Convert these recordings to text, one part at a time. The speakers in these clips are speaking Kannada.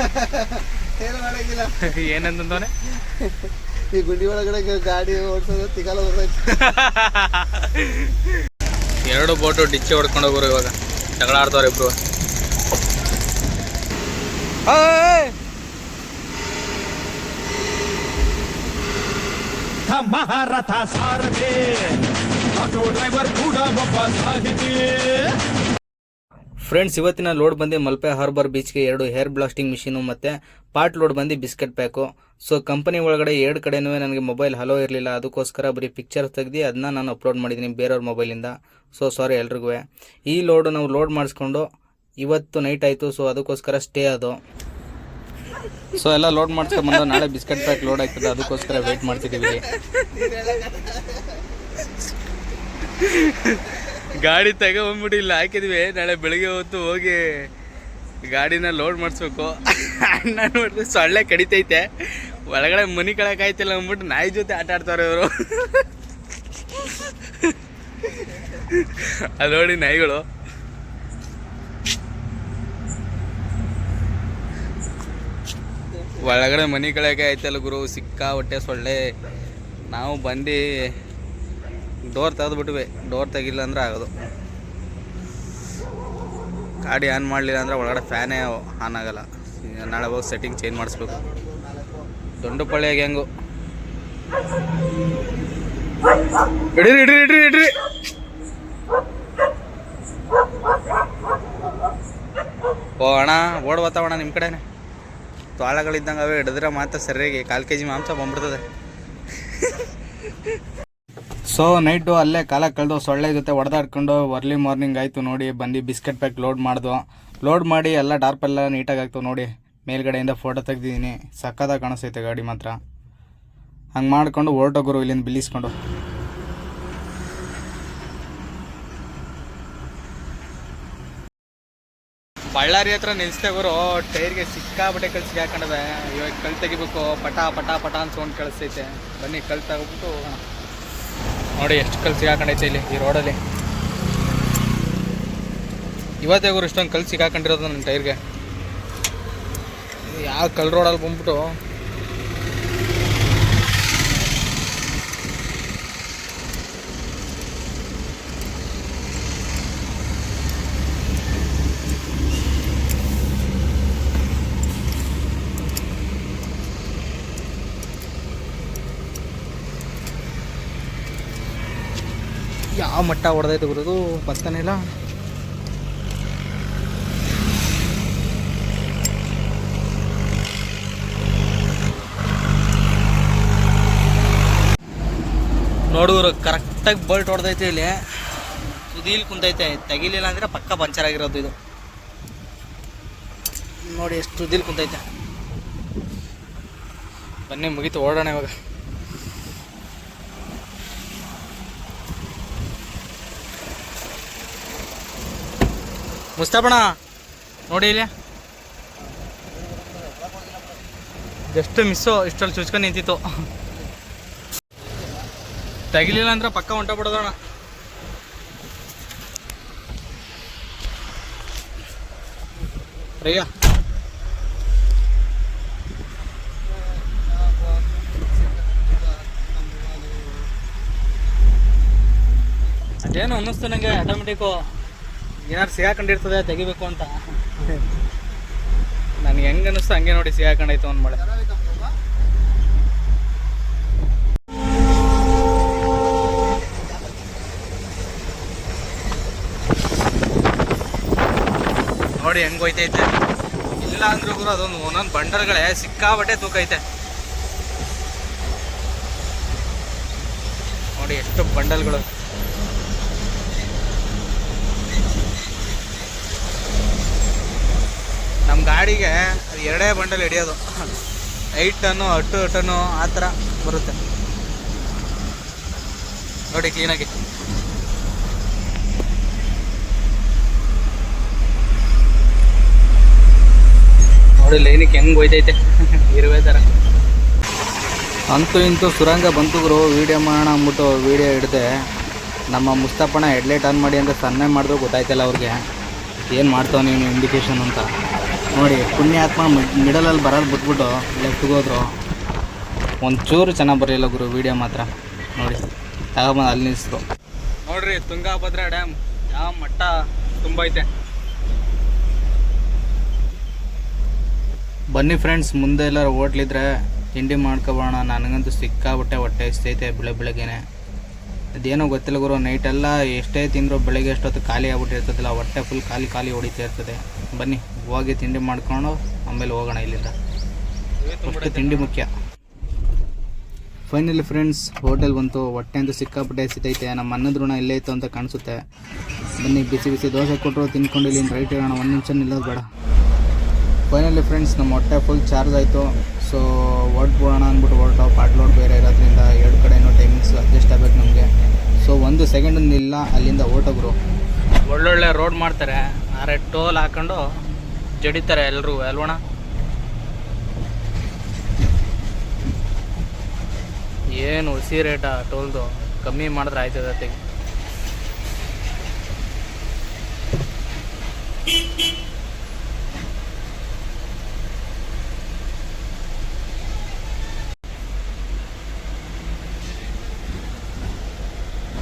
ಏನು ಮಾಡಂಗಿಲ್ಲ. ಏನಂತಂದವನೆ ಈ ಗುಂಡಿ ಒಳಗಡೆ ಗಾಡಿ ಓಡಿಸೋದು ತಿಗಲ ಹೋಗ್ತೈತೆ ಎರಡು ಬೋಟು ಡಿಚ್ಚಿ ಹೊಡ್ಕೊಂಡು ಹೋಗೋರು ಇವಾಗ. ಜಗಳ ಆಡ್ತಾವ್ರೆ ಇಬ್ರು. ಮಹಾರಥ ಸಾರಥಿ. ಆಟೋ ಡ್ರೈವರ್ ಕೂಡ ಒಬ್ಬ ಸಾಹಿತಿ. ಫ್ರೆಂಡ್ಸ್ ಇವತ್ತಿನ ಲೋಡ್ ಬಂದು ಮಲ್ಪೆ ಹಾರ್ಬರ್ ಬೀಚ್ಗೆ ಎರಡು ಹೇರ್ ಬ್ಲಾಸ್ಟಿಂಗ್ ಮಿಷಿನು ಮತ್ತು ಪಾರ್ಟ್ ಲೋಡ್ ಬಂದು ಬಿಸ್ಕೆಟ್ ಪ್ಯಾಕು ಸೊ ಕಂಪನಿ ಒಳಗಡೆ ಎರಡು ಕಡೆನೂ ನನಗೆ ಮೊಬೈಲ್ ಹಲೋ ಇರಲಿಲ್ಲ. ಅದಕ್ಕೋಸ್ಕರ ಬರೀ ಪಿಕ್ಚರ್ ತೆಗ್ದು ಅದನ್ನ ನಾನು ಅಪ್ಲೋಡ್ ಮಾಡಿದ್ದೀನಿ ಬೇರೆಯವ್ರ ಮೊಬೈಲಿಂದ ಸೊ ಸಾರಿ ಎಲ್ರಿಗೂ. ಈ ಲೋಡು ನಾವು ಲೋಡ್ ಮಾಡಿಸ್ಕೊಂಡು ಇವತ್ತು ನೈಟ್ ಆಯಿತು. ಸೊ ಅದಕ್ಕೋಸ್ಕರ ಸ್ಟೇ ಅದು. ಸೊ ಎಲ್ಲ ಲೋಡ್ ಮಾಡಿಸ್ಕೊಂಬಂದು ನಾಳೆ ಬಿಸ್ಕೆಟ್ ಪ್ಯಾಕ್ ಲೋಡ್ ಆಗ್ತದೆ. ಅದಕ್ಕೋಸ್ಕರ ವೆಯ್ಟ್ ಮಾಡ್ತಿದ್ದೀವಿ ಗಾಡಿ ತಗೊಂಡ್ಬಿಟ್ಟು ಇಲ್ಲಿ ಹಾಕಿದ್ವಿ. ನಾಳೆ ಬೆಳಿಗ್ಗೆ ಹೊತ್ತು ಹೋಗಿ ಗಾಡಿನ ಲೋಡ್ ಮಾಡಿಸ್ಬೇಕು. ಅಣ್ಣ ನೋಡಿದ್ರೆ ಸೊಳ್ಳೆ ಕಡಿತೈತೆ. ಒಳಗಡೆ ಮನಿ ಕಳಕಾಯ್ತಿಲ್ಲ ಅಂದ್ಬಿಟ್ಟು ನಾಯಿ ಜೊತೆ ಆಟ ಆಡ್ತಾರೆ ಇವರು. ಅದು ನೋಡಿ ನಾಯಿಗಳು. ಒಳಗಡೆ ಮನಿ ಕಳಕೆ ಆಯ್ತಲ್ಲ ಗುರು. ಸಿಕ್ಕ ಹೊಟ್ಟೆ ಸೊಳ್ಳೆ. ನಾವು ಬಂದು ಡೋರ್ ತೆಗೆದ್ಬಿಟ್ವಿ ಡೋರ್ ತೆಗಿಲ್ಲ ಅಂದ್ರೆ ಆಗೋದು. ಗಾಡಿ ಆನ್ ಮಾಡಲಿಲ್ಲ ಅಂದ್ರೆ ಒಳಗಡೆ ಫ್ಯಾನೇ ಆನ್ ಆಗಲ್ಲ. ನಾಳೆ ಹೋಗಿ ಸೆಟ್ಟಿಂಗ್ ಚೇಂಜ್ ಮಾಡಿಸ್ಬೇಕು. ದೊಡ್ಡಪಳ್ಳಿಯಾಗ ಹೆಂಗು? ಇಡ್ರಿ ಇಡ್ರಿ ಇಡ್ರಿ ಇಡ್ರಿ. ಓ ಅಣ್ಣ, ಓಡ್ ಬತ್ತಾವಣ ನಿಮ್ಮ ಕಡೆನೆ. ತೋಳಗಳಿದ್ದಂಗೆ ಅವೇ, ಹಿಡಿದ್ರೆ ಮಾತ್ರ ಸರಿಯಾಗಿ ಕಾಲು ಕೆ ಜಿ ಮಾಂಸ ಬಂದ್ಬಿಡ್ತದೆ. ಸೊ ನೈಟು ಅಲ್ಲೇ ಕಾಲ ಕಳೆದು ಸೊಳ್ಳೆ ಜೊತೆ ಹೊಡೆದಾಡ್ಕೊಂಡು ಅರ್ಲಿ ಮಾರ್ನಿಂಗ್ ಆಯಿತು ನೋಡಿ, ಬಂದು ಬಿಸ್ಕೆಟ್ ಪ್ಯಾಕ್ ಲೋಡ್ ಮಾಡಿದ್ವು ಲೋಡ್ ಮಾಡಿ ಎಲ್ಲ ಡಾರ್ಪ್ ಎಲ್ಲ ನೀಟಾಗಿ ಆಗ್ತವೆ ನೋಡಿ, ಮೇಲ್ಗಡೆಯಿಂದ ಫೋಟೋ ತೆಗ್ದಿದ್ದೀನಿ. ಸಕ್ಕತ್ತಾಗಿ ಕಾಣಿಸೈತೆ ಗಾಡಿ ಮಾತ್ರ. ಹಂಗೆ ಮಾಡಿಕೊಂಡು ಹೊರಟೋಗ್ರು ಇಲ್ಲಿಂದ ಬಿಲ್ಲಿಸ್ಕೊಂಡು ಬಳ್ಳಾರಿ ಹತ್ರ ನಿಲ್ಸ್ತೇವರು ಟೈರ್ಗೆ ಸಿಕ್ಕಾಬಟ್ಟೆ ಕಳ್ಸಿಗೆ ಹಾಕೊಂಡವೆ ಇವಾಗ ಕಲ್ ತೆಗಿಬೇಕು, ಪಟ ಪಟ ಪಟ ಅಂತ ಸೌಂಡ್ ಕಳಿಸ್ತೈತೆ. ಬನ್ನಿ ಕಲ್ ತಗೊಬಿಟ್ಟು ಹೋಗೋಣ. ನೋಡಿ ಎಷ್ಟು ಕಲ್ ಸಿಗಾಕೊಂಡೈತೆ ಇಲ್ಲಿ ಈ ರೋಡಲ್ಲಿ. ಇವತ್ತೇ ಇಷ್ಟೊಂದು ಕಲ್ ಸಿಗಾಕೊಂಡಿರೋದು ನನ್ನ ಟೈರ್ಗೆ. ಯಾವ ಕಲ್ ರೋಡಲ್ಲಿ ಬಂದ್ಬಿಟ್ಟು ಯಾವ ಮಟ್ಟ ಹೊಡೆದೈತೆ ಗುರುದು? ಬರ್ತಾನೆ ಇಲ್ಲ? ನೋಡುವರು ಕರೆಕ್ಟಾಗಿ ಬಲ್ಟ್ ಹೊಡೆದೈತೆ ಇಲ್ಲಿ. ಸುದೀಲ್ ಕುಂತೈತೆ. ತೆಗಿಲಿಲ್ಲ ಅಂದರೆ ಪಕ್ಕ ಪಂಚರ್ ಆಗಿರೋದು ಇದು. ನೋಡಿ, ಎಷ್ಟು ಸುದೀಲ್ ಕುಂತೈತೆ. ಬನ್ನಿ, ಮುಗೀತು, ಓಡೋಣ ಇವಾಗ. ಮುಸ್ತಾಪಣ ನೋಡಿ ಇಲ್ಲಿ. ಜಸ್ಟ್ ಮಿಸ್ಸು, ಇಷ್ಟರಲ್ಲಿ ಚುಚ್ಕೊಂಡು ನಿಂತಿತ್ತು. ತೆಗಿಲಿಲ್ಲ ಅಂದ್ರೆ ಪಕ್ಕ ಹೊಂಟ ಬಿಡೋದಣ ರಯ್ಯ. ಅದೇನು ಅನ್ನಿಸ್ತು ನನಗೆ ಆಟೋಮೆಟಿಕ್ಕು ಏನಾರು ಸಿಗಾಕೊಂಡಿರ್ತದೆ, ತೆಗಿಬೇಕು ಅಂತ. ನನಗೆ ಹೆಂಗೆ ಅನ್ನಿಸ್ತು ಹಂಗೆ ನೋಡಿ ಸಿಗಾಕೊಂಡೈತು ಒಂದು ಮಳೆ. ನೋಡಿ ಹೆಂಗ್ ಹೋಯ್ತೈತೆ. ಇಲ್ಲ ಅಂದ್ರೂ ಕೂಡ ಅದೊಂದು ಒಂದೊಂದು ಬಂಡರ್ಗಳೇ ಸಿಕ್ಕಾಬಟ್ಟೆ ತೂಕ ಐತೆ. ನೋಡಿ ಎಷ್ಟು ಬಂಡಲ್ಗಳು. ನಮ್ಮ ಗಾಡಿಗೆ ಅದು ಎರಡೇ ಬಂಡಲ್ ಹಿಡಿಯೋದು. ಏಟ್ ಟನ್ನು ಅಟ್ಟು ಟನ್ನು ಆ ಥರ ಬರುತ್ತೆ. ನೋಡಿ ಕ್ಲೀನಾಗಿ ನೋಡಿ ಲೈನಿಗೆ ಹೆಂಗೆ ಹೋಯ್ತೈತೆ. ಇರುವೆ ಥರ ಅಂತೂ ಇಂತೂ ಸುರಂಗ ಬಂತು ಗುರು. ವೀಡಿಯೋ ಮಾಡೋಣ ಅಂದ್ಬಿಟ್ಟು ವೀಡಿಯೋ ಹಿಡ್ದೆ. ನಮ್ಮ ಮುಸ್ತಫಣ್ಣ ಹೆಡ್ಲೈಟ್ ಆನ್ ಮಾಡಿ ಅಂತ ಸನ್ನೆ ಮಾಡಿದ್ರು ಗೊತ್ತಾಯ್ತಲ್ಲ ಅವ್ರಿಗೆ. ಏನು ಮಾಡ್ತಾವ ನೀನು ಇಂಡಿಕೇಶನ್ ಅಂತ. ನೋಡಿ, ಪುಣ್ಯಾತ್ಮ ಮಿಡಲಲ್ಲಿ ಬರೋದು ಬಿಟ್ಬಿಟ್ಟು ಲೆಫ್ಟ್ಗೆ ಹೋದ್ರು ಒಂಚೂರು ಚೆನ್ನಾಗಿ ಬರಲಿಲ್ಲ ಗುರು ವಿಡಿಯೋ ಮಾತ್ರ. ನೋಡಿ, ತಗೊಬಂದು ಅಲ್ಲಿ ನಿಲ್ಲಿಸಿದ್ರು ನೋಡ್ರಿ, ತುಂಗಾಭದ್ರಾ ಡ್ಯಾಮ್ ಯಾವ ಮಟ್ಟ ತುಂಬೈತೆ ಬನ್ನಿ ಫ್ರೆಂಡ್ಸ್ ಮುಂದೆ ಎಲ್ಲರೂ ಹೋಟ್ಲಿದ್ರೆ ತಿಂಡಿ ಮಾಡ್ಕೊಬೋಣ. ನನಗಂತೂ ಸಿಕ್ಕಾಬಿಟ್ಟೆ ಹೊಟ್ಟೆ ಐತೆ ಬೆಳೆ ಬೆಳಗ್ಗೆನೆ. ಅದೇನೋ ಗೊತ್ತಿಲ್ಲ ಗುರು ನೈಟೆಲ್ಲ ಎಷ್ಟೇ ತಿಂದರೂ ಬೆಳಗ್ಗೆ ಎಷ್ಟೊತ್ತು ಖಾಲಿ ಆಗ್ಬಿಟ್ಟಿರ್ತದಲ್ಲ, ಹೊಟ್ಟೆ ಫುಲ್ ಖಾಲಿ ಖಾಲಿ ಹೊಡಿತಾ ಇರ್ತದೆ. ಬನ್ನಿ. ಹೋಗಿ ತಿಂಡಿ ಮಾಡ್ಕೊಂಡು ಆಮೇಲೆ ಹೋಗೋಣ ಇಲ್ಲಿಂದ. ಫಸ್ಟ್ ತಿಂಡಿ ಮುಖ್ಯ. ಫೈನಲಿ ಫ್ರೆಂಡ್ಸ್ ಹೋಟೆಲ್ ಬಂತು. ಹೊಟ್ಟೆ ಅಂತೂ ಸಿಕ್ಕಾಪಟ್ಟೆ ಸಿತೈತೆ. ನಮ್ಮ ಅನ್ನದ ಋಣ ಇಲ್ಲೇ ಇತ್ತು ಅಂತ ಕಾಣಿಸುತ್ತೆ. ಬನ್ನಿ, ಬಿಸಿ ಬಿಸಿ ದೋಸೆ ಕೊಟ್ಟರು ತಿನ್ಕೊಂಡು ಇಲ್ಲಿ ರೈಟ್ ಇರೋಣ. ಒಂದು ನಿಮಿಷ ನಿಲ್ಲೋದು ಬೇಡ. ಫೈನಲಿ ಫ್ರೆಂಡ್ಸ್ ನಮ್ಮ ಹೊಟ್ಟೆ ಫುಲ್ ಚಾರ್ಜ್ ಆಯಿತು. ಸೊ ಹೊರಟ್ಬಿಡೋಣ ಅಂದ್ಬಿಟ್ಟು ಹೊರಟೋ. ಪಾಟ್ ಲೋಡ್ ಬೇರೆ ಇರೋದ್ರಿಂದ ಎರಡು ಕಡೆನೂ ಟೈಮಿಂಗ್ಸ್ ಅಡ್ಜಸ್ಟ್ ಆಗಬೇಕು ನಮಗೆ. ಸೊ ಒಂದು ಸೆಕೆಂಡ್ ನಿಲ್ಲ, ಅಲ್ಲಿಂದ ಓಟೋಗ್ರು ಒಳ್ಳೊಳ್ಳೆ ರೋಡ್ ಮಾಡ್ತಾರೆ. ಆರೆ ಟೋಲ್ ಹಾಕೊಂಡು ಜಡಿತಾರೆ ಎಲ್ಲರೂ ಅಲ್ವಣ ಏನು ಹುಸಿ ರೇಟ ಟೋಲ್ದು? ಕಮ್ಮಿ ಮಾಡಿದ್ರೆ ಆಯ್ತದ ತೆಗಿ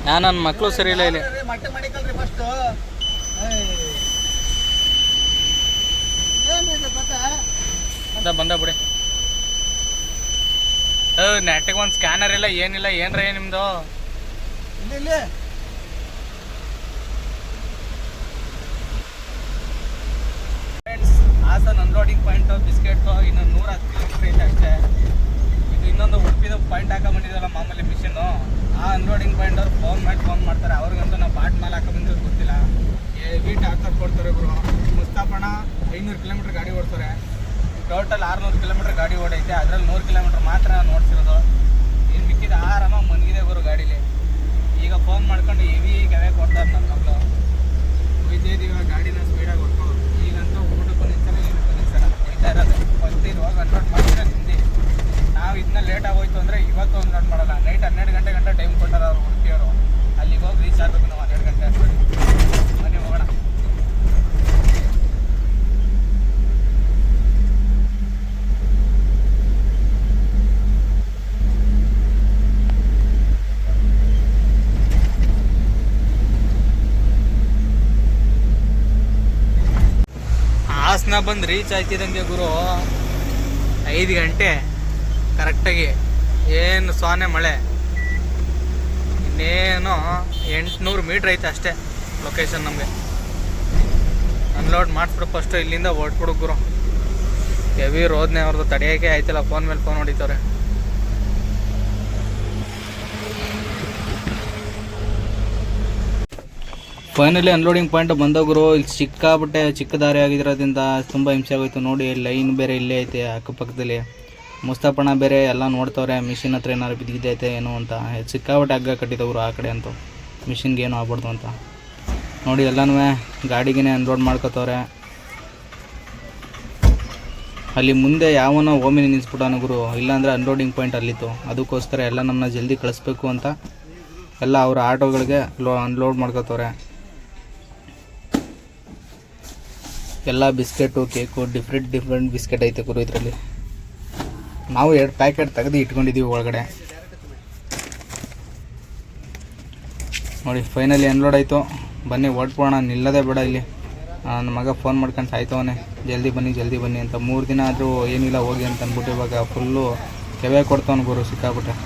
ನಾನು ನನ್ನ ಮಕ್ಕಳು ಸರಿ ಇಲ್ಲ ಇಲ್ಲಿ ಮಟ್ಟೆ ಮಾಡಿಕಲ್ರಿ ಫಸ್ಟ್ ಏನಿದೆ ಗೊತ್ತಾ ಅದ ಬಂದ ಬಿಡಿ. ನೆಟ್ಟಿಗೆ ಒಂದು ಸ್ಕ್ಯಾನರ್ ಇಲ್ಲ ಏನಿಲ್ಲ ಏನ್ರ ನಿಮ್ದು? ಇಲ್ಲಿ ಇಲ್ಲಿ. Friends Hassan unloading point biscuit ಇನ್ನು ನೂರ ಹತ್ತು ಕಿಲೋಮೀಟರ್ ಇದೆ ಅಷ್ಟೇ. ಇದು ಇನ್ನೊಂದು ಉಡುಪಿದ ಪಾಯಿಂಟ್ ಹಾಕೊಂಡಿದ್ದಲ್ಲ ಮಾಮೂಲಿ ಮಿಷಿನ್ ಆ ಅನ್ಲೋಡಿಂಗ್ ಪಾಯಿಂಟ್ ಅವ್ರು ಫೋನ್ ಮಾಡಿ ಫೋನ್ ಮಾಡ್ತಾರೆ. ಅವ್ರಿಗಂತೂ ನಾವು ಪಾಟ್ ಮೇಲೆ ಹಾಕೊಂಬಂದಿದ್ದು ಗೊತ್ತಿಲ್ಲ. ಏಟ್ ಹಾಕಕ್ಕೆ ಕೊಡ್ತಾರೆ ಗುರು. ಮುಸ್ತಾಪಣ ಐನೂರು ಕಿಲೋಮೀಟರ್ ಗಾಡಿ ಓಡ್ತಾರೆ ಟೋಟಲ್ ಆರುನೂರು ಕಿಲೋಮೀಟರ್ ಗಾಡಿ ಓಡೈತೆ. ಅದರಲ್ಲಿ ನೂರು ಕಿಲೋಮೀಟರ್ ಮಾತ್ರ ನಾನು ಓಡಿಸಿರೋದು ಇನ್ನು ಮಿಕ್ಕಿದ ಆರಾಮಾಗಿ ಮನಗಿದೆ ಗುರು ಗಾಡೀಲಿ. ಈಗ ಫೋನ್ ಮಾಡ್ಕೊಂಡು ಹೆವಿ ಕೆವೆ ಕೊಡ್ತಾರೆ ನನ್ನ ಮಕ್ಕಳು ಒಯ್ತಿದ್ದೀವಿ ಗಾಡಿನ ಸ್ಪೀಡಾಗಿ ಹೊಡ್ಕೊಂಡು ಈಗಂತೂ ಊಟಕ್ಕೆ ನಿಲ್ಸಲ್ಲ, ಏನಕ್ಕೆ ನಿಲ್ಸಲ್ಲ. ಹೇಳ್ತಾ ಇರೋದು. ಫಸ್ಟ್ ರನ್ ಅನ್ಲೋಡ್ ಮಾಡಿದ್ರೆ ಹಿಂದಿ ನಾವು ಇದನ್ನ ಲೇಟ್ ಆಗೋಯ್ತು ಅಂದರೆ ಇವತ್ತು ಅನ್ಲೋಡ್ ಮಾಡಲ್ಲ. ನೈಟ್ ಹನ್ನೆರಡು ಗಂಟೆ ಗಂಟೆ ಟೈಮ್ ಕೊಟ್ಟಾರ ಅವ್ರು ಹುಡುಕಿಯವರು ಅಲ್ಲಿಗೆ ಹೋಗಿ ರೀಚ್ ಆಗಬೇಕು ನಾವು ಹನ್ನೆರಡು ಗಂಟೆ ಅಷ್ಟೊತ್ತಿಗೆ ಬನ್ನಿ ಹೋಗೋಣ ಹಾಸನ ಬಂದು ರೀಚ್ ಆಯ್ತಿದಂಗೆ ಗುರು, ಐದು ಗಂಟೆ ಕರೆಕ್ಟಾಗಿ ಏನು ಸೋನೆ ಮಳೆ, ಇನ್ನೇನು ಎಂಟುನೂರು ಮೀಟ್ರ್ ಐತೆ ಅಷ್ಟೇ ಲೊಕೇಶನ್ ನಮಗೆ. ಅನ್ಲೋಡ್ ಮಾಡಿಸ್ಬಿಡು ಫಸ್ಟು ಇಲ್ಲಿಂದ ಹೊರಟ್ಬಿಡು ಗುರು. ಹೆವಿ ರೋದ್ನೆ ಅವ್ರದ್ದು ತಡೆಯೋಕೆ ಆಯ್ತಿಲ್ಲ ಫೋನ್ ಮೇಲೆ ಫೋನ್ ಹೊಡಿತವ್ರೆ. ಫೈನಲಿ ಅನ್ಲೋಡಿಂಗ್ ಪಾಯಿಂಟ್ ಬಂದೋಗ್ರು ಇಲ್ಲಿ ಸಿಕ್ಕಾಬಿಟ್ಟೆ ಚಿಕ್ಕ ದಾರಿ ಆಗಿರೋದ್ರಿಂದ ತುಂಬ ಹಿಂಸೆ ಆಗೋಯ್ತು. ನೋಡಿ ಲೈನ್ ಬೇರೆ ಇಲ್ಲೇ ಐತೆ, ಅಕ್ಕಪಕ್ಕದಲ್ಲಿ. ಮುಸ್ತಾಪಣ ಬೇರೆ ಎಲ್ಲ ನೋಡ್ತವ್ರೆ ಮಿಷಿನ್ ಹತ್ರ ಏನಾರು ಬಿದ್ದಿದ್ದೈತೆ ಏನು ಅಂತ. ಸಿಕ್ಕಾಬಿಟ್ಟೆ ಹಗ್ಗ ಕಟ್ಟಿದವರು ಆ ಕಡೆ ಅಂತೂ. ಮಿಷಿನ್ಗೆ ಏನು ಆಗ್ಬಾರ್ದು ಅಂತ. ನೋಡಿ ಎಲ್ಲನೂ ಗಾಡಿಗೇನೆ ಅನ್ಲೋಡ್ ಮಾಡ್ಕೋತವ್ರೆ. ಅಲ್ಲಿ ಮುಂದೆ ಯಾವನೋ ಓಮಿನಿ ನಿಲ್ಲಿಸ್ಬಿಟ್ಟಾನ ಗುರು. ಇಲ್ಲಾಂದರೆ ಅನ್ಲೋಡಿಂಗ್ ಪಾಯಿಂಟ್ ಅಲ್ಲಿತ್ತು. ಅದಕ್ಕೋಸ್ಕರ ಎಲ್ಲ ನಮ್ಮನ್ನ ಜಲ್ದಿ ಕಳಿಸ್ಬೇಕು ಅಂತ ಎಲ್ಲ ಅವರ ಆಟೋಗಳಿಗೆ ಲೋ ಅನ್ಲೋಡ್ ಮಾಡ್ಕೋತವ್ರೆ. ಎಲ್ಲ biscuit, cake different different biscuit ಐತೆ ಗುರು ಇದರಲ್ಲಿ. ನಾವು ಎರಡು ಪ್ಯಾಕೆಟ್ ತೆಗೆದು ಇಟ್ಕೊಂಡಿದ್ದೀವಿ ಒಳಗಡೆ. ನೋಡಿ ಫೈನಲಿ ಅನ್ಲೋಡ್ ಆಯಿತು. ಬನ್ನಿ ಹೊರ್ಟ್ಬಿಡೋಣ ನಿಲ್ಲದೇ ಬೇಡ ಇಲ್ಲಿ. ನನ್ನ ಮಗ ಫೋನ್ ಮಾಡ್ಕೊಂಡು ಸಾಯ್ತವನೆ. ಜಲ್ದಿ ಬನ್ನಿ ಜಲ್ದಿ ಬನ್ನಿ ಅಂತ. ಮೂರು ದಿನ ಆದರೂ ಏನಿಲ್ಲ, ಹೋಗಿ ಅಂತ ಅಂದ್ಬಿಟ್ಟು ಇವಾಗ ಫುಲ್ಲು ಕೆವೆ ಕೊಡ್ತವನು ಗುರು ಸಿಕ್ಕಾಬಿಟ್ಟೆ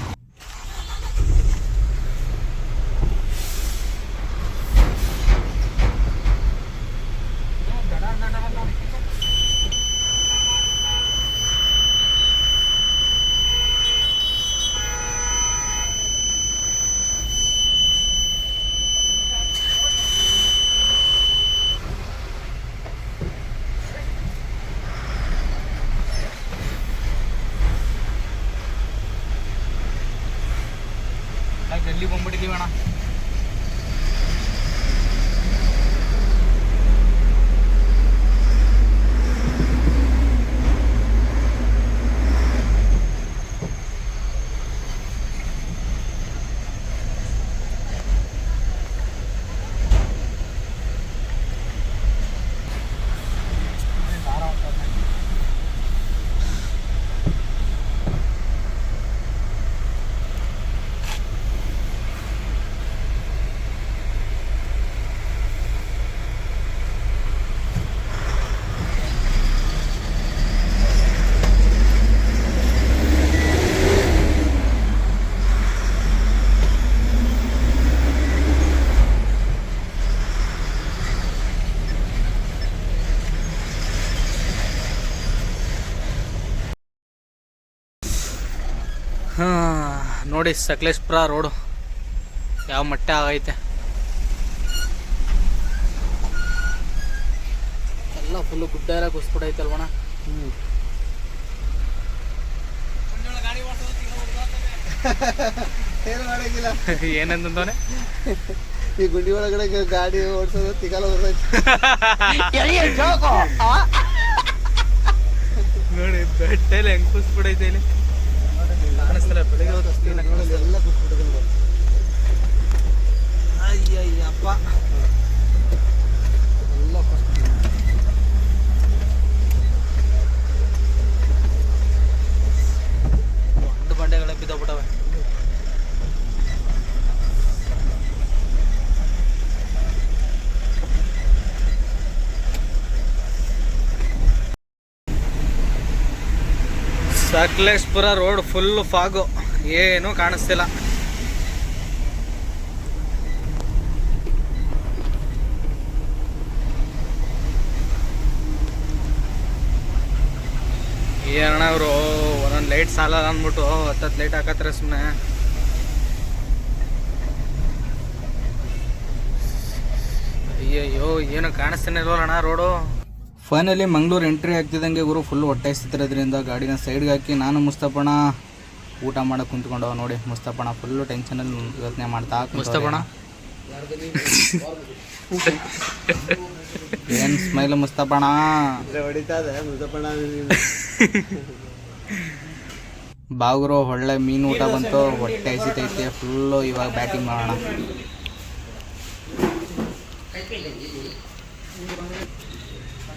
ಜಲ್ದಿ ಬಂದ್ಬಿಟ್ಟಿದ್ದೀವಿ ಅಣ್ಣ ನೋಡಿ ಸಕಲೇಶ್ಪುರ ರೋಡು. ಯಾವ ಮಟ್ಟ ಆಗೈತೆ. ಎಲ್ಲ ಫುಲ್ಲು ಗುಡ್ಡ ಎಲ್ಲ ಕುಸ್ಬಿಡೈತೆ ಅಲ್ವಣ ಹ್ಞೂ ಏನು ಮಾಡಂಗಿಲ್ಲ ಏನಂತಂದವನೆ ಈ ಗುಂಡಿ ಒಳಗಡೆ ಗಾಡಿ ಓಡಿಸೋದು ತಿಗಾಲ ನೋಡಿ ಬೆಟ್ಟೆಲ್ಲ ಹೆಂಗ್ ಕುಸ್ಬಿಡೈತೆ ಇಲ್ಲಿ. ಕಾಣಿಸ್ತಲ್ಲ ಬೆಳಿಗ್ಗೆ ಹೊತ್ತು ಅಷ್ಟು clean ಆಗಿ ನೋಡಲ್ಲಿ ಎಲ್ಲ ಕೂತ್ಬಿಟ್ಟಿದೆ ನೋಡು. ಅಯ್ಯಯ್ಯಪ್ಪ ಎಲ್ಲ first. ದೊಡ್ಡ ಬಂಡೆಗಳ ಬಿದ್ದೋಗ್ಬಿಟ್ಟವೆ ಸಕಲೇಶ್ಪುರ ರೋಡ್ ಫುಲ್ ಫಾಗು ಏನು ಕಾಣಿಸ್ತಿಲ್ಲ. ಏನಣ್ಣ ಅವರು ಒಂದೊಂದು ಲೈಟ್ ಸಾಲಲ್ಲ ಅಂದ್ಬಿಟ್ಟು ಹತ್ತತ್ತು ಲೈಟ್ ಹಾಕತ್ತಾರೆ ಸುಮ್ಮನೆ ಅಯ್ಯಯ್ಯೋ, ಏನು ಕಾಣಿಸ್ತಾನೆ ಇಲ್ವಲ್ಲಣ್ಣ ರೋಡು? ಫೈನಲಿ ಮಂಗಳೂರು ಎಂಟ್ರಿ ಆಗ್ತಿದ್ದಂಗೆ ಗುರು ಫುಲ್ ಹೊಟ್ಟೆ ಗಾಡಿನ ಸೈಡ್ಗೆ ಹಾಕಿ ನಾನು ಮುಸ್ತಪಣ ಊಟ ಮಾಡಕ್ಕೆ ಕುಂತ್ಕೊಂಡು ನೋಡಿ. ಮುಸ್ತಪಣ ಫುಲ್ಲು ಟೆನ್ಷನಲ್ಲಿ ಯೋಚನೆ ಮಾಡ್ತಾ ಮುಸ್ತಪಣ ಏನು ಸ್ಮೈಲ್ ಮುಸ್ತಪಣ. ಬಾಗುರು ಒಳ್ಳೆ ಮೀನು ಊಟ ಬಂತು. ಹೊಟ್ಟೆ ಹಸಿತೈತೆ ಫುಲ್ಲು ಇವಾಗ ಬ್ಯಾಟಿಂಗ್ ಮಾಡೋಣ.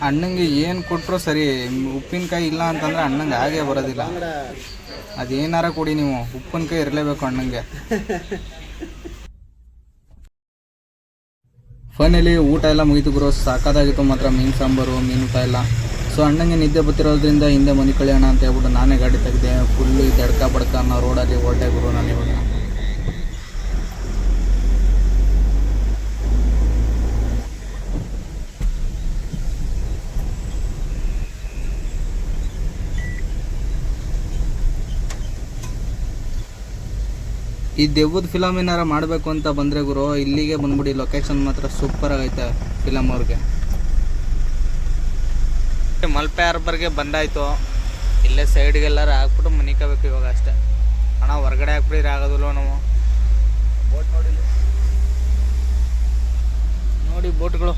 ಅಣ್ಣಂಗೆ ಏನು ಕೊಟ್ಟರು ಸರಿ, ಉಪ್ಪಿನಕಾಯಿ ಇಲ್ಲ ಅಂತಂದ್ರೆ ಅಣ್ಣಂಗೆ ಹಾಗೆ ಬರೋದಿಲ್ಲ. ಅದೇನಾರ ಕೊಡಿ ನೀವು, ಉಪ್ಪಿನಕಾಯಿ ಇರಲೇಬೇಕು ಅಣ್ಣಂಗೆ. ಫೈನಲಿ ಊಟ ಎಲ್ಲ ಮುಗಿತು ಗುರು, ಸಾಕಾದಾಗಿತ್ತು ಮಾತ್ರ ಮೀನು ಸಾಂಬಾರು, ಮೀನು ಊಟ ಎಲ್ಲ. ಸೊ ಅಣ್ಣಂಗೆ ನಿದ್ದೆ ಬತ್ತಿರೋದ್ರಿಂದ ಹಿಂದೆ ಮನೆ ಕಳಿಯೋಣ ಅಂತ ಹೇಳ್ಬಿಟ್ಟು ನಾನೇ ಗಾಡಿ ತೆಗೆದೆ ಫುಲ್ಲು ದಡ್ಕ ಬಡ್ಕ ಅನ್ನೋ ರೋಡಲ್ಲಿ ಹೊರಟೆ ಗುರು ನಾನು ಇವಾಗ. ಈ ದೆವ್ವದ ಫಿಲಮ್ ಏನಾರ ಮಾಡಬೇಕು ಅಂತ ಬಂದರೆ ಗುರು, ಇಲ್ಲಿಗೆ ಬಂದ್ಬಿಡಿ ಲೊಕೇಶನ್ ಮಾತ್ರ ಸೂಪರ್ ಆಗೈತೆ ಫಿಲಮ್ ಅವ್ರಿಗೆ. ಮಲ್ಪೆ ಹಾರ್ಬರ್ಗೆ ಬಂದಾಯ್ತು. ಇಲ್ಲೇ ಸೈಡ್ಗೆಲ್ಲಾರು ಹಾಕ್ಬಿಟ್ಟು ಮನಿಕೋಬೇಕು ಇವಾಗ ಅಷ್ಟೇ. ಅಣ್ಣ, ಹೊರಗಡೆ ಹಾಕ್ಬಿಟ್ಟಿದ್ರೆ ಆಗೋದಿಲ್ಲ ನಾವು? ನೋಡಿ ಬೋಟ್ಗಳು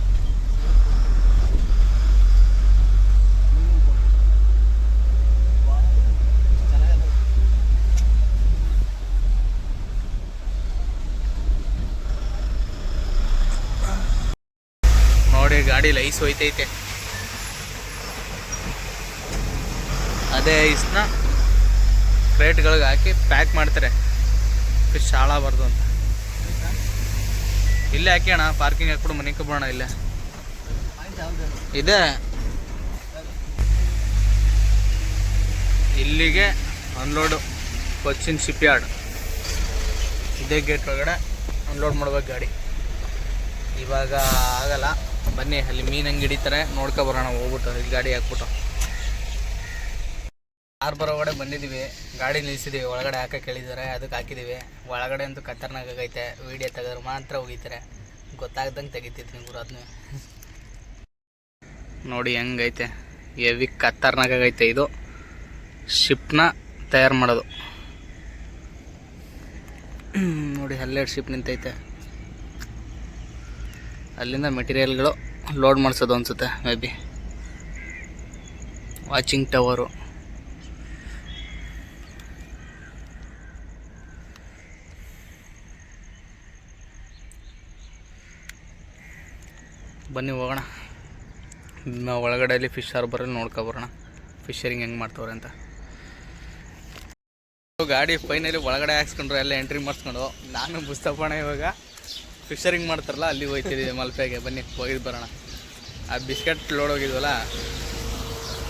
ನೋಡಿ ಗಾಡಿ ಲೈಸ್ ಹೋಯ್ತೈತೆ. ಅದೇ ಐಸ್ನ ಪ್ಲೇಟ್ಗಳಿಗೆ ಹಾಕಿ ಪ್ಯಾಕ್ ಮಾಡ್ತಾರೆ. ಫಿಶ್ ಹಾಳಾಗಬಾರ್ದು ಅಂತ. ಇಲ್ಲೇ ಹಾಕಿ ಅಣ್ಣ, ಪಾರ್ಕಿಂಗ್ ಹಾಕ್ಬಿಡು ಮನೆ ಬರೋಣ ಇಲ್ಲೇ. ಇದೆ. ಇಲ್ಲಿಗೆ ಅನ್ಲೋಡು ಕೊಚ್ಚಿನ್ ಶಿಪ್ ಯಾರ್ಡ್ ಇದೇ ಗೇಟ್ ಒಳಗಡೆ ಅನ್ಲೋಡ್ ಮಾಡ್ಬೇಕು ಗಾಡಿ. ಇವಾಗ ಆಗಲ್ಲ. ಬನ್ನಿ, ಅಲ್ಲಿ ಮೀನು ಹಂಗೆ ಹಿಡಿತಾರೆ ನೋಡ್ಕೊ ಬರೋಣ, ಹೋಗ್ಬಿಟ್ಟು ಇಲ್ಲಿ ಗಾಡಿ ಹಾಕ್ಬಿಟ್ಟು. ಹಾರ್ಬರ್ ಒಳಗಡೆ ಬಂದಿದ್ದೀವಿ, ಗಾಡಿ ನಿಲ್ಸಿದೀವಿ ಒಳಗಡೆ ಹಾಕಕ್ಕೆ ಹೇಳಿದ್ದಾರೆ, ಅದಕ್ಕೆ ಹಾಕಿದ್ದೀವಿ. ಒಳಗಡೆ ಅಂತೂ ಕತ್ತರ್ನಾಗೈತೆ ವೀಡಿಯೋ ತೆಗೆದ್ರೆ ಮಾತ್ರ ಹೋಗಿತಾರೆ ಗೊತ್ತಾಗ್ದಂಗೆ ತೆಗಿತಿದ್ದೀನಿ ಗುರು ಅದನ್ನ ನೋಡಿ ಹೆಂಗೈತೆ ಎವಿ ಕತ್ತರ್ನಾಗೈತೆ ಇದು. ಶಿಪ್ನ ತಯಾರು ಮಾಡೋದು. ನೋಡಿ, ಹಲ್ಲೆರಡು ಶಿಪ್ ನಿಂತೈತೆ. ಅಲ್ಲಿಂದ ಮೆಟೀರಿಯಲ್ಗಳು ಲೋಡ್ ಮಾಡಿಸೋದು ಅನಿಸುತ್ತೆ ಮೇ ಬಿ ವಾಚಿಂಗ್ ಟವರು ಬನ್ನಿ ಹೋಗೋಣ. ಒಳಗಡೆ ಒಳಗಡೆಯಲ್ಲಿ ಫಿಶ್ ಹಾರ್ಬರಲ್ಲಿ ನೋಡ್ಕೊಬರೋಣ ಫಿಶರಿಂಗ್ ಹೆಂಗೆ ಮಾಡ್ತವ್ರೆ ಅಂತ. ಗಾಡಿ ಫೈನಲಿ ಒಳಗಡೆ ಹಾಕ್ಸ್ಕೊಂಡ್ರು ಎಲ್ಲ ಎಂಟ್ರಿ ಮಾಡಿಸ್ಕೊಂಡು. ನಾನು ಬುಸ್ತಪಣ ಇವಾಗ. ಫಿಶರಿಂಗ್ ಮಾಡ್ತಾರಲ್ಲ ಅಲ್ಲಿ ಹೋಗ್ತಿದ್ದೀವಿ ಮಲ್ಪೆಗೆ ಬನ್ನಿ ಹೋಗಿದ್ದು ಬರೋಣ. ಆ ಬಿಸ್ಕೆಟ್ ಲೋಡ್ ಹೋಗಿದ್ವಲ್ಲ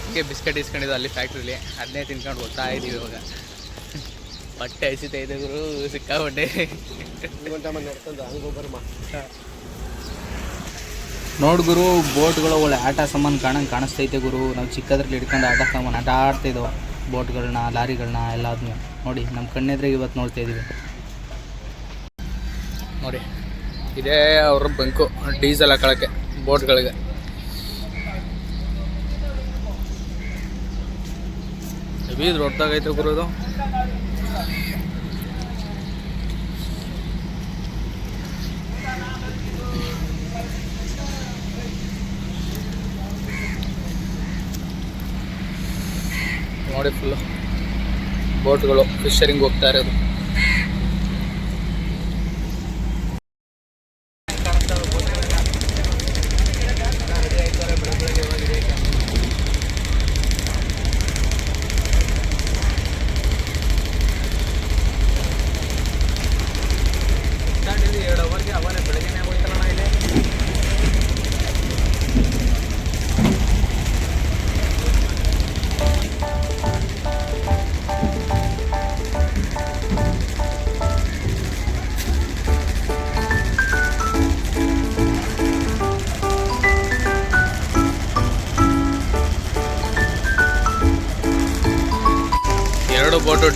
ಹೀಗೆ ಬಿಸ್ಕೆಟ್ ಇಸ್ಕೊಂಡಿದ್ದು ಅಲ್ಲಿ ಫ್ಯಾಕ್ಟ್ರಿಲಿ ಅದನ್ನೇ ತಿನ್ಕೊಂಡು ಹೋಗ್ತಾ ಇದ್ದೀವಿ ಇವಾಗ. ಬಟ್ಟೆ ಹಸಿತಾ ಇದೆ ಗುರು ಸಿಕ್ಕಾಪಟ್ಟೆ. ನೋಡ್ ಗುರು ಬೋಟ್ಗಳು ಒಳ್ಳೆ ಆಟ ಸಾಮಾನು ಕಾಣಂಗೆ ಕಾಣಿಸ್ತೈತೆ ಗುರು. ನಾವು ಚಿಕ್ಕದ್ರಲ್ಲಿ ಹಿಡ್ಕೊಂಡು ಆಟ ಸಾಮಾನು ಆಟ ಆಡ್ತಿದ್ದೋ ಬೋಟ್ಗಳನ್ನ ಲಾರಿಗಳನ್ನ ಎಲ್ಲದನ್ನೂ ನೋಡಿ ನಮ್ಮ ಕಣ್ಣೆದ್ರಿಗೆ ಇವತ್ತು ನೋಡ್ತಾ ಇದ್ದೀವಿ ನೋಡಿ ಇದೇ ಅವ್ರ ಬಂಕು ಡೀಸೆಲ್ ಹಾಕೊಳಕ್ಕೆ ಬೋಟ್ಗಳಿಗೆ. ಹೆವಿ ದೊಡ್ಡದಾಗೈತೆ ಗುರುದು ನೋಡಿ ಫುಲ್ಲು ಬೋಟ್ಗಳು ಫಿಶರಿಂಗ್ ಹೋಗ್ತಾ ಇರೋದು.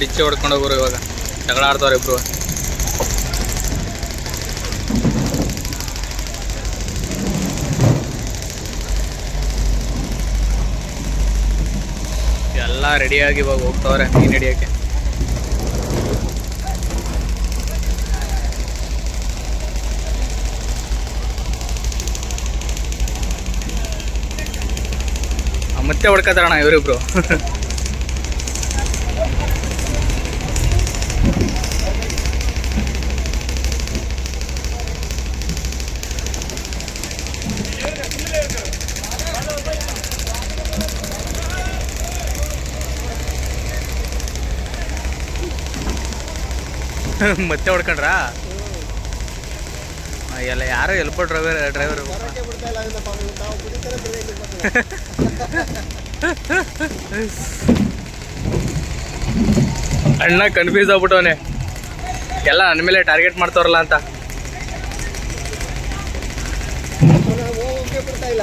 ಡಿಚ್ಚೆ ಹೊಡ್ಕೊಂಡು ಹೋಗೋರು ಇವಾಗ ಜಗಳ ಆಡ್ತಾವ್ರೆ ಇಬ್ರು ಎಲ್ಲ ರೆಡಿಯಾಗಿ ಇವಾಗ ಹೋಗ್ತಾವ್ರೆ ಮೀನು ಹಿಡಿಯೋಕ್ಕೆ ಆ, ಮತ್ತೆ ಹೊಡ್ಕತಾರಣ ಇವರಿಬ್ರು ಮತ್ತೆ ಹೊಡ್ಕೊಂಡ್ರ ಎಲ್ಲ ಯಾರು ಎಲ್ಪ ಡ್ರೈವರ್ ಡ್ರೈವರ್. ಅಣ್ಣ ಕನ್ಫ್ಯೂಸ್ ಆಗ್ಬಿಟ್ಟವನೆ ಎಲ್ಲ ನನ್ನ ಮೇಲೆ ಟಾರ್ಗೆಟ್ ಮಾಡ್ತಾವ್ರಲ್ಲ ಅಂತ ಅದೇ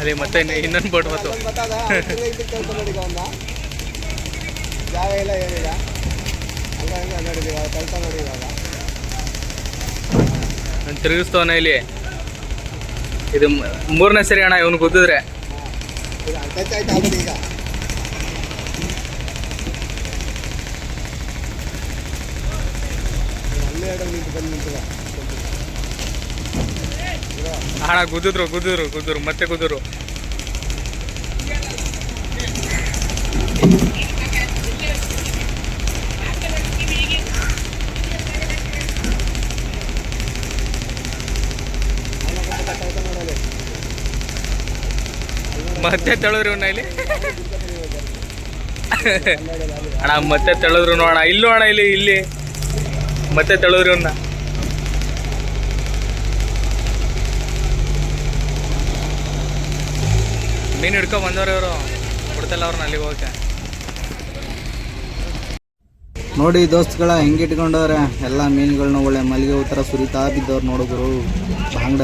ಅಲ್ಲಿ ಮತ್ತೆ ಇನ್ನೊಂದು ಬೋಟ್ ಅವ್ನ. ಜಾಗ ಇಲ್ಲ ಏನಿಲ್ಲ ಹಂಗ ನೋಡಿದ್ವಿ ಇವಾಗ ಕಳ್ತ ನೋಡಿ ನಾನು ತಿರುಗಿಸ್ತವನ ಇಲ್ಲಿ. ಇದು ಮೂರನೇ ಸರಿ ಅಣ್ಣ, ಇವನು ಗುದ್ದಿದ್ರೆ. ಇದು ಟಚ್ ಆಯ್ತು ಈಗ ಎರಡು ನಿಂತು ಬಂದು ನಿಂತದ ಅಣ್ಣ, ಗುದ್ದಿದ್ರು ಗುದ್ದಿದ್ರು ಗುದ್ದರು ಮತ್ತೆ ಗುದ್ದಿದ್ರು. ಮತ್ತೆ ತೆಳದ್ರಿ ಅಣ್ಣ ಇಲ್ಲಿ. ಅಣ್ಣ, ಮತ್ತೆ ತೆಳದ್ರು ನೋಡೋಣ ಇಲ್ಲೂ ಅಣ್ಣ ಇಲ್ಲಿ ಇಲ್ಲಿ. ಮತ್ತೆ ತೆಳದ್ರಿ ಅಣ್ಣ ಮೀನು ಹಿಡ್ಕೊ ಬಂದವ್ರು ಇವರು. ಬಿಡ್ತಲ್ಲ ಅವ್ರನ್ನ ಅಲ್ಲಿಗೆ ಹೋಗಕ್ಕೆ. ನೋಡಿ ದೋಸ್ತ್ಗಳ ಹೆಂಗೆ ಇಟ್ಕೊಂಡವ್ರೆ ಎಲ್ಲ ಮೀನುಗಳನ್ನ ಒಳ್ಳೆ ಮಲ್ಲಿಗೆ ಹೂ ಥರ ಸುರಿತಾ ಬಿದ್ದವ್ರು ನೋಡಿದ್ರು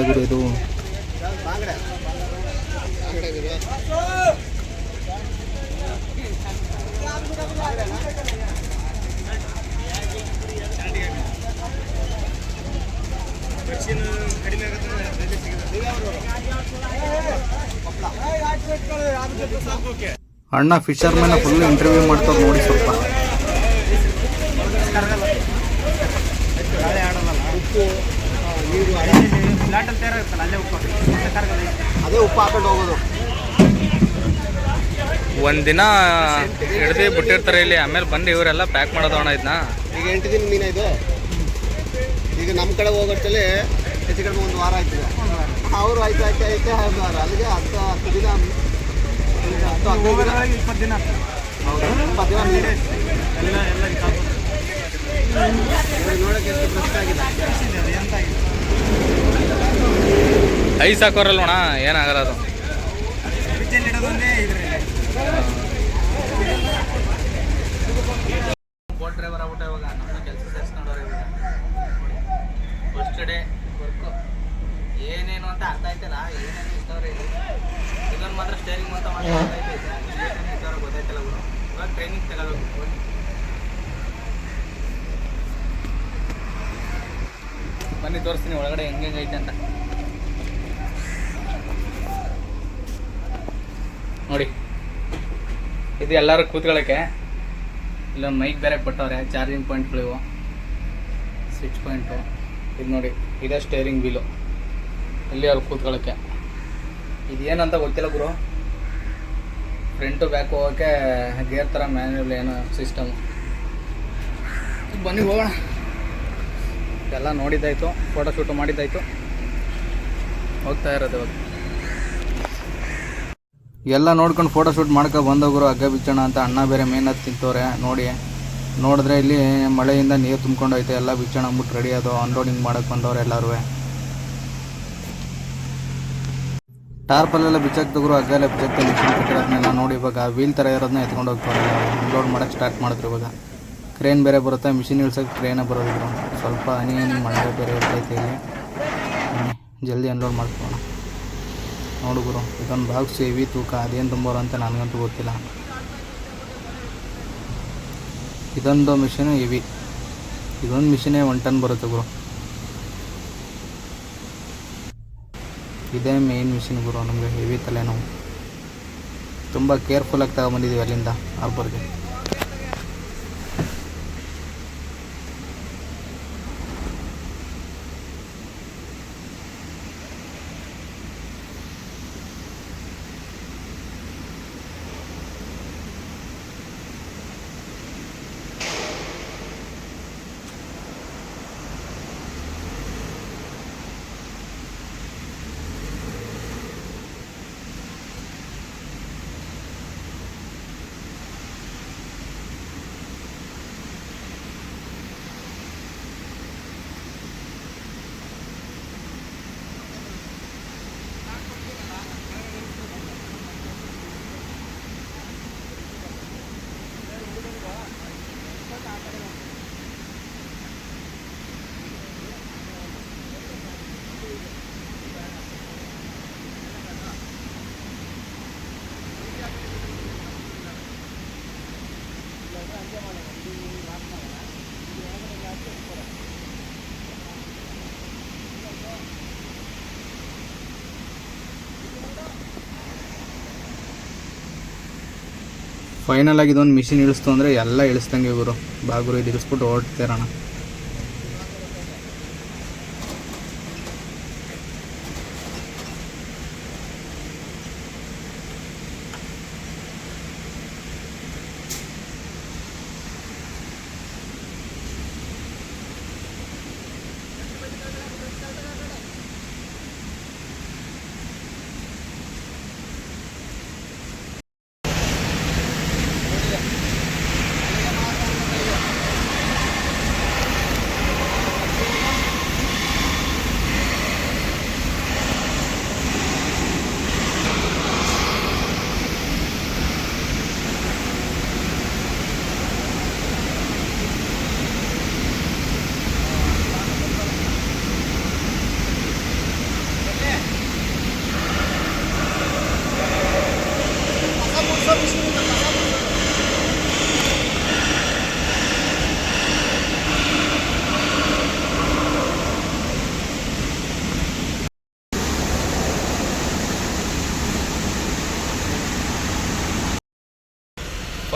ಗುರು ಇದು ಬಾಂಗಡೆ ಬಾಂಗಡೆ ಗುರು ಅಣ್ಣ ಫಿಶರ್ಮನ್ ಫುಲ್ ಇಂಟರ್ವ್ಯೂ ಮಾಡ್ತಾರೆ ನೋಡಿ ಸ್ವಲ್ಪ. ಉಪ್ಪು ಆ, ಅದೇ ಉಪ್ಪು ಹಾಕೊಂಡು ಹೋಗೋದು ಒಂದಿನ ಹಿಡ್ದು ಬಿಟ್ಟಿರ್ತಾರೆ ಇಲ್ಲಿ ಆಮೇಲೆ ಬಂದು ಇವರೆಲ್ಲ ಪ್ಯಾಕ್ ಮಾಡೋದು ಅಣ್ಣ ಇದನ್ನ ಈಗ ಎಂಟು ದಿನ ಮೀನ ಇದು. ಈಗ ನಮ್ಮ ಕಡೆ ಹೋಗೋಷ್ಟಲ್ಲಿ ಹೆಚ್ಚು ಕಡಿಮೆ ಒಂದು ವಾರ ಆಯ್ತದೆ. ಅವರು ಆಯ್ತು ಆಯ್ತು ಆಯ್ತು ಒಂದು ವಾರ. ಅಲ್ಲಿಗೆ ಹತ್ತು ಹತ್ತು ದಿನ ಹತ್ತು ಹದಿನೈದು ಇಪ್ಪತ್ತು ದಿನ. ಹೌದು ಇಪ್ಪತ್ತು ದಿನ ನೋಡೋಕೆ ಎಷ್ಟು ಫ್ರೆಶ್ ಆಗಿದೆ. ಐಸ್ ಹಾಕೋರಲ್ವಣ ಏನಾಗಲ್ಲ ಅದು. ಫ್ರಿಜ್ಜಲ್ಲಿ ಇಡೋದೊಂದೇ ಇದ್ರಲ್ಲಿ. ಬೋಟ್ ಡ್ರೈವರ್ ಆಗ್ಬಿಟ್ಟ ಇವಾಗ ನಮ್ಮ ಕೆಲಸ ಸೇರಿಸ್ಕೊಂಡವ್ರೆ ಇವಾಗ ಫಸ್ಟ್ ಡೇ ವರ್ಕು ಏನೇನು ಅಂತ ಅರ್ಥ ಆಯ್ತಲ್ಲ ಏನೇನು ಇಷ್ಟವ್ರೆ ಇದು ಇದೊಂದು ಮಾತ್ರ ಸ್ಟೇರಿಂಗ್ ಅಂತ ಮಾತ್ರ ಗೊತ್ತಾಯ್ತಲ್ಲ ಗುರು. ಟ್ರೈನಿಂಗ್ ತಗೋಬೇಕು ಬನ್ನಿ ತೋರಿಸ್ತೀನಿ ಒಳಗಡೆ ಹೆಂಗೆ ಐತೆ ಅಂತ. ನೋಡಿ. ಇದು ಎಲ್ಲರೂ ಕೂತ್ಕೊಳ್ಳೋಕೆ ಇಲ್ಲೊಂದು ಮೈಕ್ ಬೇರೆ ಕೊಟ್ಟವ್ರೆ ಚಾರ್ಜಿಂಗ್ ಪಾಯಿಂಟ್ಗಳು ಇವು. ಸ್ವಿಚ್ ಪಾಯಿಂಟು ಇದು ನೋಡಿ ಇದೇ ಸ್ಟೇರಿಂಗ್ ವೀಲು ಇಲ್ಲಿ ಅವ್ರು ಕೂತ್ಕೊಳ್ಳೋಕ್ಕೆ ಇದೇನಂತ ಗೊತ್ತಿಲ್ಲ ಗುರು ಫ್ರಂಟು ಬ್ಯಾಕ್ ಹೋಗೋಕ್ಕೆ ಗೇರ್ ಥರ ಮ್ಯಾನ್ಯಲ್ ಏನೋ ಸಿಸ್ಟಮು ಬನ್ನಿ ಹೋಗೋಣ. ಎಲ್ಲ ನೋಡಿದ್ದಾಯ್ತು ಫೋಟೋ ಶೂಟು ಮಾಡಿದ್ದಾಯ್ತು. ಹೋಗ್ತಾ ಇರೋದು ಇವಾಗ. ಎಲ್ಲ ನೋಡ್ಕೊಂಡು ಫೋಟೋ ಶೂಟ್ ಮಾಡ್ಕೊ ಬಂದೋಗ್ರು, ಹಗ್ಗ ಬಿಚ್ಚೋಣ ಅಂತ ಅಣ್ಣ ಬೇರೆ ಮೇನತ್ ತಿಂತವ್ರೆ, ನೋಡಿ. ನೋಡಿದ್ರೆ ಇಲ್ಲಿ ಮಳೆಯಿಂದ ನೀರು ತುಂಬ್ಕೊಂಡೋಯ್ತು, ಎಲ್ಲ ಬಿಚ್ಚೋಣ ಅಂದ್ಬಿಟ್ಟು ರೆಡಿ ಅದು ಅನ್ಲೋಡಿಂಗ್ ಮಾಡೋಕ್ಕೆ ಬಂದವ್ರೆ ಎಲ್ಲರೂ ಟಾರ್ಪಲ್ಲೆಲ್ಲ ಬಿಚ್ಚಾಕ್ತಗ್ರು ಹಗ್ಗಲ್ಲ ಬಿಚ್ಚಾಕ್ತ ಮಿಷಿನ್ ಕಟ್ಟಿರೋದನ್ನೆಲ್ಲ ನೋಡಿ ಇವಾಗ ವೀಲ್ ಥರ ಇರೋದನ್ನ ಎತ್ಕೊಂಡು ಹೋಗ್ತಾರೆ ಅನ್ಲೋಡ್ ಮಾಡೋಕ್ಕೆ ಸ್ಟಾರ್ಟ್ ಮಾಡಿದ್ರು ಇವಾಗ. ಕ್ರೇನ್ ಬೇರೆ ಬರುತ್ತೆ, ಮಿಷಿನ್ ಇಳ್ಸೋಕೆ ಕ್ರೇನೇ ಬರೋದಿದ್ರು ಸ್ವಲ್ಪ ಹನಿ ಹನಿ ಮಳೆ ಬೇರೆ ಇರ್ತೈತೆ ಇಲ್ಲಿ. ಜಲ್ದಿ ಅನ್ಲೋಡ್ ಮಾಡ್ಕೊಳ್ಳೋಣ. ನೋಡು ಗುರು, ಇದೊಂದು ಬಾಕ್ಸ್ ಹೆವಿ ತೂಕ, ಅದೇನು ತುಂಬೋರು ಅಂತ ನನಗಂತೂ ಗೊತ್ತಿಲ್ಲ. ಇದೊಂದು ಮಿಷಿನು ಹೆವಿ. ಇದೊಂದು ಮಿಷಿನೇ ಒನ್ ಟನ್ ಬರುತ್ತೆ ಗುರು. ಇದೇ ಮೇನ್ ಮಿಷಿನ್ ಗುರು ನಮಗೆ ಹೆವಿ ತಲೆನೋವು. ತುಂಬ ಕೇರ್ಫುಲ್ಲಾಗಿ ತಗೊಂಬಂದಿದ್ದೀವಿ ಅಲ್ಲಿಂದ ಹಾರ್ಬರ್ಗೆ ಫೈನಲ್ ಆಗಿ ಇದೊಂದು ಮಿಷಿನ್ ಇಳಿಸ್ತು ಅಂದರೆ ಎಲ್ಲ ಇಳಿಸ್ದಂಗೆ ಗುರು. ಬಾಗುರು ಇದು ಇಳಿಸ್ಬಿಟ್ಟು ಹೊರಡ್ತಿರೋಣ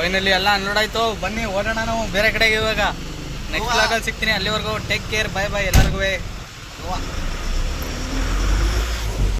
ಫೈನಲಿ ಎಲ್ಲ ಅನ್ಲೋಡ್ ಆಯ್ತು. ಬನ್ನಿ ಓಡೋಣ ನಾವು ಬೇರೆ ಕಡೆಗೆ ಇವಾಗ. ನೆಕ್ಸ್ಟ್ ಲಾಗಲ್ಲಿ ಸಿಗ್ತೀನಿ. ಅಲ್ಲಿವರೆಗೂ ಟೇಕ್ ಕೇರ್ ಬಾಯ್ ಬಾಯ್ ಎಲ್ಲರಿಗೂ.